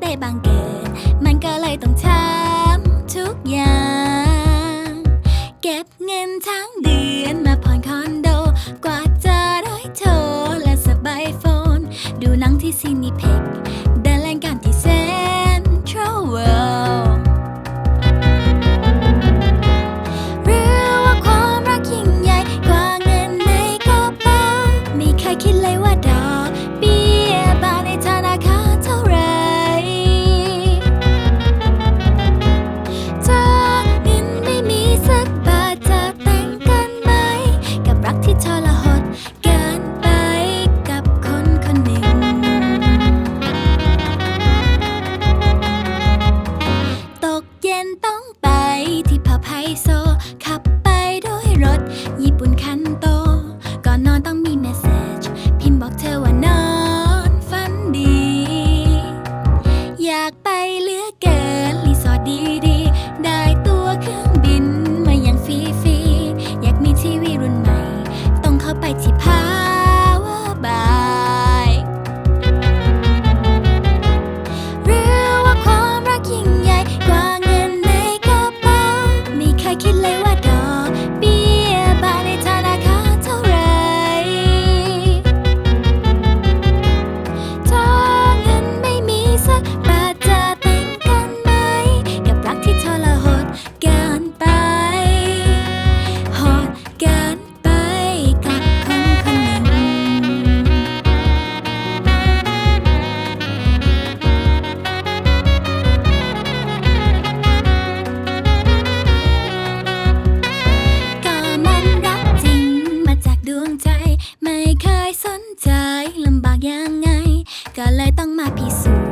เต้บางเกิด มันก็เลยต้องทำทุกอย่าง เก็บเงินทั้งเดือนมาผ่อนคอนโด กว่าจะได้โทรและสบายโฟน ดูหนังที่ซีนิเพ็กเดินเล่นกันที่เซ็นทรัลเวิลด์คิดเลยว่าดา ใจลำบากยังไง ก็เลยต้องมาพิสูจน์